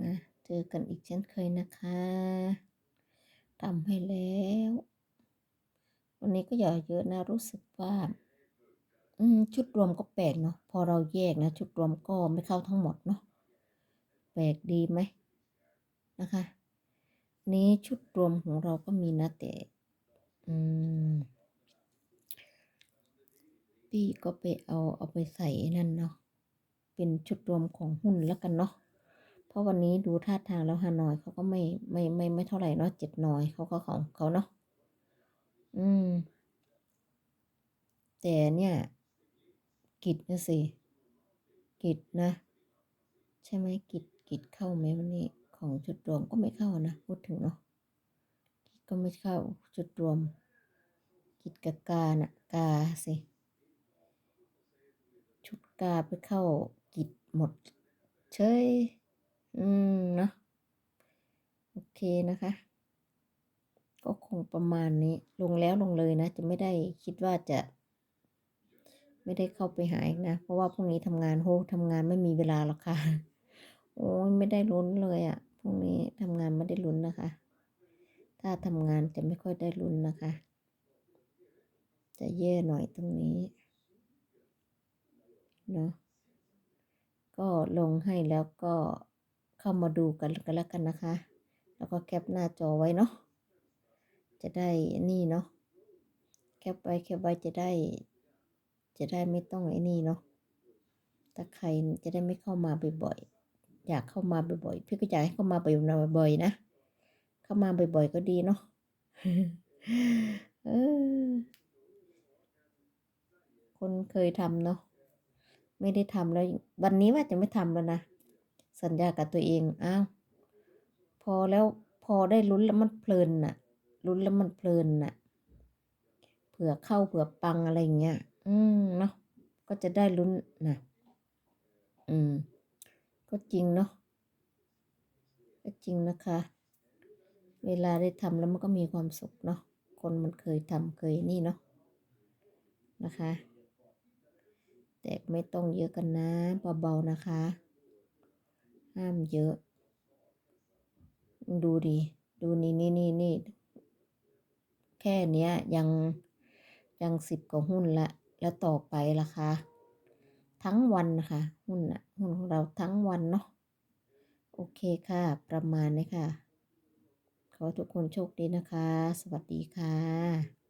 มาเจอกันอีกเช่นเคยนะคะทำให้แล้ว วันนี้ก็อย่าเยอะนะรู้สึกว่าอืมชุดรวมก็แปลกเนาะพอเราแยกนะ ชุดรวมก็ไม่เข้าทั้งหมดเนาะแปลกดีไหมนะคะ นี้ชุดรวมของเราก็มีนะแต่อืมพี่ก็ไปเอาเอาไปใส่นั่นเนาะเป็นชุดรวมของหุ้นแล้วกันเนาะ ราะวันนี้ดูท่าทางแล้วฮานอยเขาก็ไม่ไม่ไม่ไม่เท่าไหร่เนาะเจ็ดน่อยเขาก็ของเขาเนาะอืม แต่เนี่ย กิจนะสิกิจนะ ใช่ไหมกิจกิจเข้าไหมวันนี้ ของชุดรวมก็ไม่เข้านะพูดถึงเนาะกิจก็ไม่เข้าชุดรวม กิจกับกานะกาสิชุดกาไปเข้ากิจหมดเชย อืมเนาะโอเคนะคะ ก็คงประมาณนี้ ลงแล้วลงเลยนะ จะไม่ได้คิดว่าจะ ไม่ได้เข้าไปหาอีกนะ เพราะว่าพรุ่งนี้ทำงานโหทำงานไม่มีเวลาหรอกค่ะ โอ้ยไม่ได้ลุ้นเลยอะ่ะพรุ่งนี้ทำงานไม่ได้ลุ้นนะคะ ถ้าทำงานจะไม่ค่อยได้ลุ้นนะคะ จะแย่หน่อยตรงนี้เนาะก็ลงให้แล้วก็ เข้ามาดูกันกันแล้วกันนะคะ แล้วก็แคปหน้าจอไว้เนาะจะได้นี่เนาะแคปไว้แคปไว้จะได้ จะได้ไม่ต้องไอ้นี่เนาะถ้าใครจะได้ไม่เข้ามาบ่อยๆอยากเข้ามาบ่อยๆพี่ก็อยากให้เข้ามาบ่อยๆนะเข้ามาบ่อยๆก็ดีเนาะคนเคยทำเนาะไม่ได้ทำแล้ว วันนี้ว่าจะไม่ทำแล้วนะ สัญญากับตัวเองอ้าวพอแล้วพอได้ลุ้นแล้วมันเพลินน่ะลุ้นแล้วมันเพลินน่ะเผื่อเข้าเผื่อปังอะไรเงี้ย อืมเนาะก็จะได้ลุ้นนะอืม ก็จริงเนาะก็จริงนะคะ เวลาได้ทำแล้วมันก็มีความสุขเนาะคนมันเคยทำเคยนี่เนาะนะคะ แต่ไม่ต้องเยอะกันนะเบาๆนะคะ ห้ามเยอะ ดูดิดูนี่นี่นี่นี่แค่เนี้ยยังยังสิบกว่าหุ้นละ แล้วต่อไปล่ะคะ ทั้งวันนะคะหุ้นอะหุ้นของเราทั้งวันเนาะโอเคค่ะ ประมาณนี้ค่ะ ขอทุกคนโชคดีนะคะ สวัสดีค่ะ